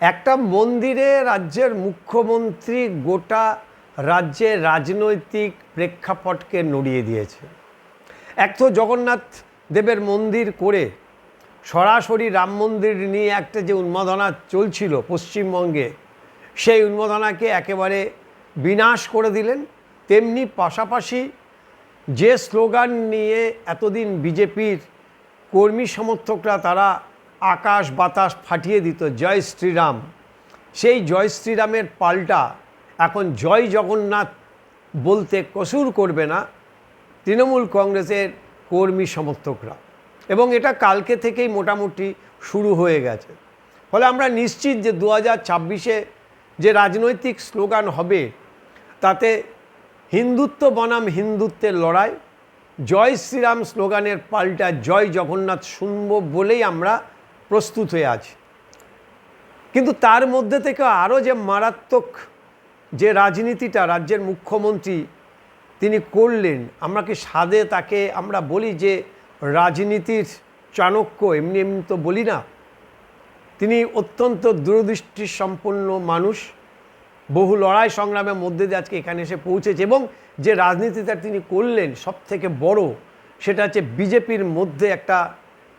একটা মন্দিরে রাজ্যের মুখ্যমন্ত্রী গোটা রাজ্যের রাজনৈতিক প্রেক্ষাপটকে নড়িয়ে দিয়েছে। এক তো জগন্নাথ দেবের মন্দির করে সরাসরি রাম মন্দির নিয়ে একটা যে উন্মাদনা চলছিল পশ্চিমবঙ্গে, সেই উন্মাদনাকে একেবারে বিনাশ করে দিলেন। তেমনি পাশাপাশি যে স্লোগান নিয়ে এতদিন বিজেপির কর্মী সমর্থকরা তারা আকাশ বাতাস ফাটিয়ে দিত। জয় শ্রীরাম। সেই জয় শ্রীরামের পাল্টা এখন জয় জগন্নাথ বলতে কসুর করবে না তৃণমূল কংগ্রেসের কর্মী সমর্থকরা। এবং এটা কালকে থেকেই মোটামুটি শুরু হয়ে গেছে। ফলে আমরা নিশ্চিত যে দু হাজার ছাব্বিশে যে রাজনৈতিক স্লোগান হবে, তাতে হিন্দুত্ব বনাম হিন্দুত্বের লড়াই, জয় শ্রীরাম স্লোগানের পাল্টা জয় জগন্নাথ শুনব বলেই আমরা প্রস্তুত হয়ে আছে কিন্তু তার মধ্যে থেকে আরও যে মারাত্মক যে রাজনীতিটা রাজ্যের মুখ্যমন্ত্রী তিনি করলেন, আমরা কি সাদে তাকে আমরা বলি যে রাজনীতির চাণক্য, এমনি এমনি তো বলি না। তিনি অত্যন্ত দূরদৃষ্টি সম্পন্ন মানুষ। বহু লড়াই সংগ্রামের মধ্যে দিয়ে আজকে এখানে এসে পৌঁছেছে এবং যে রাজনীতিটা তিনি করলেন সব থেকে বড়, সেটা হচ্ছে বিজেপির মধ্যে একটা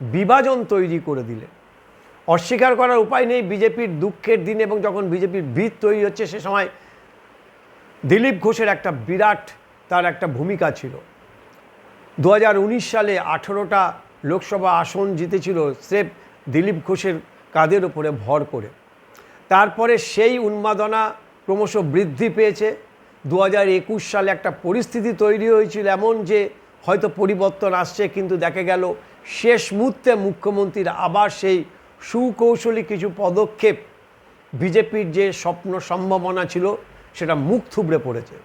বিভাজন তৈরি করে দিলেন। অস্বীকার করার উপায় নেই বিজেপির দুঃখের দিন এবং যখন বিজেপির ভিত তৈরি হচ্ছে সে সময় দিলীপ ঘোষের একটা বিরাট তার একটা ভূমিকা ছিল। দু হাজার উনিশ সালে আঠেরোটা লোকসভা আসন জিতেছিল স্রেফ দিলীপ ঘোষের কাদের উপরে ভর করে। তারপরে সেই উন্মাদনা ক্রমশ বৃদ্ধি পেয়েছে। দু একুশ সালে একটা পরিস্থিতি তৈরি হয়েছিল এমন যে হয়তো পরিবর্তন আসছে, কিন্তু দেখা গেল শেষ মুহূর্তে মুখ্যমন্ত্রীর আবার সেই সুকৌশলী কিছু পদক্ষেপ বিজেপির যে স্বপ্ন সম্ভাবনা ছিল, সেটা মুখ থুবড়ে পড়েছে।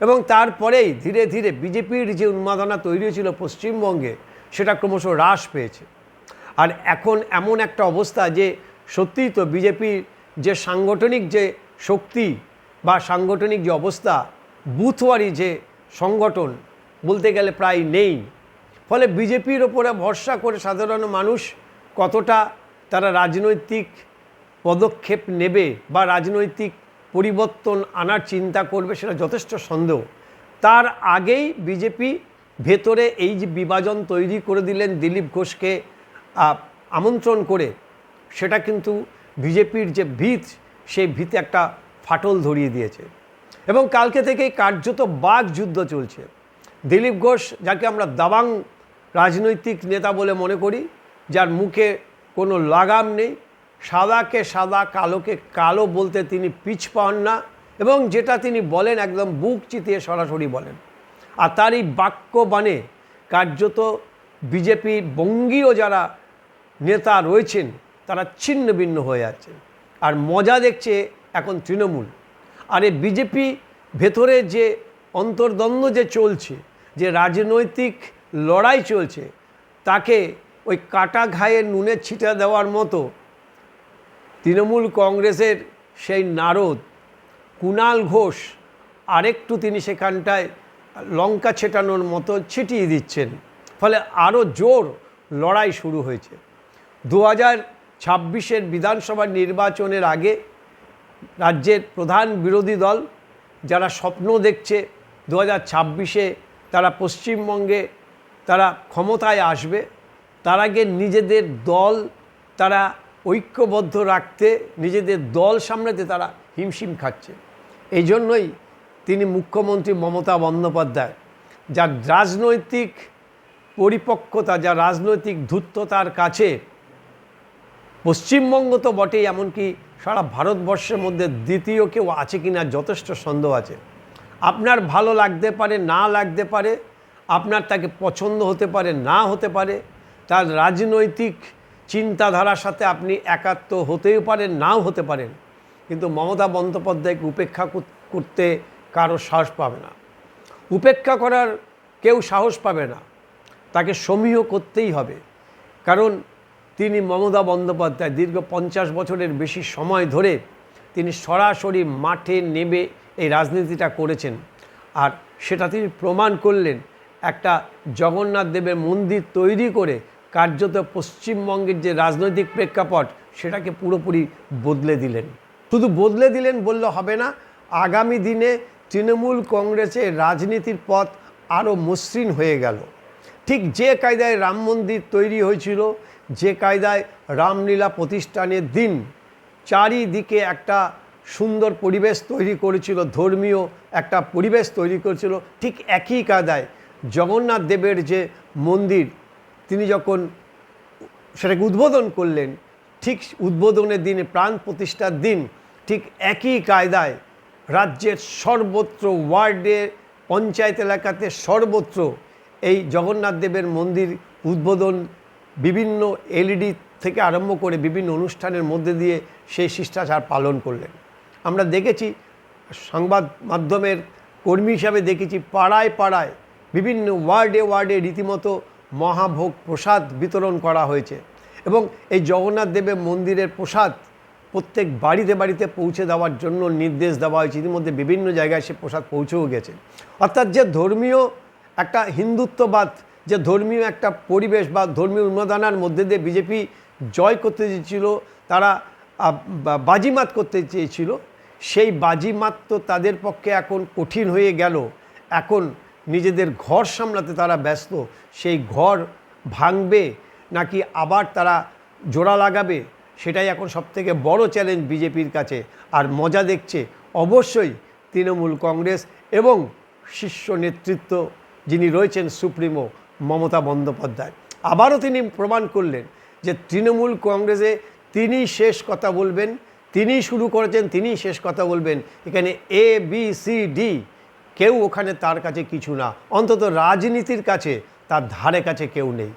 এবং তারপরেই ধীরে ধীরে বিজেপির যে উন্মাদনা তৈরি হয়েছিল পশ্চিমবঙ্গে, সেটা ক্রমশ হ্রাস পেয়েছে। আর এখন এমন একটা অবস্থা যে সত্যিই তো বিজেপির যে সাংগঠনিক যে শক্তি বা সাংগঠনিক যে অবস্থা, বুথওয়ারি যে সংগঠন বলতে গেলে প্রায় নেই। ফলে বিজেপির ওপরে ভরসা করে সাধারণ মানুষ কতটা তারা রাজনৈতিক পদক্ষেপ নেবে বা রাজনৈতিক পরিবর্তন আনার চিন্তা করবে সেটা যথেষ্ট সন্দেহ। তার আগেই বিজেপি ভেতরে এই যে বিভাজন তৈরি করে দিলেন দিলীপ ঘোষকে আমন্ত্রণ করে, সেটা কিন্তু বিজেপির যে ভিত, সেই ভিতে একটা ফাটল ধরিয়ে দিয়েছে। এবং কালকে থেকেই কার্যত বাঘ যুদ্ধ চলছে। দিলীপ ঘোষ, যাকে আমরা দাবাং রাজনৈতিক নেতা বলে মনে করি, যার মুখে কোনো লাগাম নেই। সাদাকে সাদা, কালোকে কালো বলতে তিনি পিছ পান না এবং যেটা তিনি বলেন একদম বুক চিতিয়ে সরাসরি বলেন। আর তার এই বাক্যবাণে কার্যত বিজেপি বঙ্গীয় যারা নেতা রয়েছেন, তারা ছিন্ন ভিন্ন হয়ে যাচ্ছে। আর মজা দেখছে এখন তৃণমূল। আর এই বিজেপি ভেতরে যে অন্তর্দ্বন্দ্ব যে চলছে, যে রাজনৈতিক লড়াই চলছে, তাকে ওই কাটা ঘায়ে নুনে ছিটা দেওয়ার মতো তৃণমূল কংগ্রেসের সেই নারদ কুণাল ঘোষ আরেকটু তিনি সেখানটায় লঙ্কা ছেটানোর মতো ছিটিয়ে দিচ্ছেন। ফলে আরও জোর লড়াই শুরু হয়েছে। দু হাজার ছাব্বিশের বিধানসভা নির্বাচনের আগে রাজ্যের প্রধান বিরোধী দল যারা স্বপ্ন দেখছে দু হাজার ছাব্বিশে তারা পশ্চিমবঙ্গে তারা ক্ষমতায় আসবে তার আগে নিজেদের দল তারা ঐক্যবদ্ধ রাখতে, নিজেদের দল সামলাতে তারা হিমশিম খাচ্ছে। এই জন্যই তিনি মুখ্যমন্ত্রী মমতা বন্দ্যোপাধ্যায়, যার রাজনৈতিক পরিপক্কতা যা রাজনৈতিক ধূর্ততার কাছে পশ্চিমবঙ্গ তো বটেই, এমনকি সারা ভারতবর্ষের মধ্যে দ্বিতীয় কেউ আছে কি না যথেষ্ট সন্দেহ আছে। আপনার ভালো লাগতে পারে, না লাগতে পারে, আপনার তাকে পছন্দ হতে পারে, না হতে পারে তার রাজনৈতিক চিন্তাধারার সাথে আপনি একাত্ম হতেও পারেন, নাও হতে পারেন। কিন্তু মমতা বন্দ্যোপাধ্যায়কে উপেক্ষা কর- করতে কারও সাহস পাবে না। উপেক্ষা করার কেউ সাহস পাবে না। তাকে সমীহ করতেই হবে। কারণ তিনি মমতা বন্দ্যোপাধ্যায়, দীর্ঘ পঞ্চাশ বছরের বেশি সময় ধরে তিনি সরাসরি মাঠে নেমে এই রাজনীতিটা করেছেন। আর সেটা তিনি প্রমাণ করলেন, একটা জগন্নাথ দেবের মন্দির তৈরি করে কার্যত পশ্চিমবঙ্গের যে রাজনৈতিক প্রেক্ষাপট, সেটাকে পুরোপুরি বদলে দিলেন। শুধু বদলে দিলেন বললে হবে না, আগামী দিনে তৃণমূল কংগ্রেসের রাজনীতির পথ আরও মসৃণ হয়ে গেল। ঠিক যে কায়দায় রাম মন্দির তৈরি হয়েছিল, যে কায়দায় রামলীলা প্রতিষ্ঠানের দিন চারিদিকে একটা সুন্দর পরিবেশ তৈরি করেছিল, ধর্মীয় একটা পরিবেশ তৈরি করেছিল, ঠিক একই কায়দায় জগন্নাথ দেবের যে মন্দির তিনি যখন সেটাকে উদ্বোধন করলেন, ঠিক উদ্বোধনের দিনে, প্রাণ প্রতিষ্ঠার দিন, ঠিক একই কায়দায় রাজ্যের সর্বত্র, ওয়ার্ডে, পঞ্চায়েত এলাকাতে সর্বত্র এই জগন্নাথ দেবের মন্দির উদ্বোধন, বিভিন্ন এলইডি থেকে আরম্ভ করে বিভিন্ন অনুষ্ঠানের মধ্যে দিয়ে সেই শিষ্টাচার পালন করলেন। আমরা দেখেছি, সংবাদ মাধ্যমের কর্মী হিসাবে দেখেছি, পাড়ায় পাড়ায়, বিভিন্ন ওয়ার্ডে ওয়ার্ডে রীতিমতো মহাভোগ প্রসাদ বিতরণ করা হয়েছে এবং এই জগন্নাথ দেবের মন্দিরের প্রসাদ প্রত্যেক বাড়িতে বাড়িতে পৌঁছে দেওয়ার জন্য নির্দেশ দেওয়া হয়েছে। ইতিমধ্যে বিভিন্ন জায়গায় সে প্রসাদ পৌঁছেও গেছে। অর্থাৎ যে ধর্মীয় একটা হিন্দুত্ববাদ, যে ধর্মীয় একটা পরিবেশ বা ধর্মীয় উন্মাদনার মধ্যে দিয়ে বিজেপি জয় করতে চেয়েছিল, তারা বাজিমাত করতে চেয়েছিল, সেই বাজিমাত তো তাদের পক্ষে এখন কঠিন হয়ে গেল। এখন নিজেদের ঘর সামলাতে তারা ব্যস্ত, সেই ঘর ভাঙবে নাকি আবার তারা জোড়া লাগাবে? সেটাই এখন সবথেকে বড় চ্যালেঞ্জ বিজেপির কাছে। আর মজা দেখছে অবশ্যই তৃণমূল কংগ্রেস এবং শীর্ষ নেতৃত্ব যিনি রয়েছেন সুপ্রিমো মমতা বন্দ্যোপাধ্যায়। আবারও তিনি প্রমাণ করলেন যে তৃণমূল কংগ্রেসে তিনি শেষ কথা বলবেন, তিনি শুরু করেছেন, তিনি শেষ কথা বলবেন। এখানে এ বি সি ডি কেউ ওখানে তার কাছে কিছু না। অন্তত রাজনীতির কাছে তার ধারে কাছে কেউ নেই।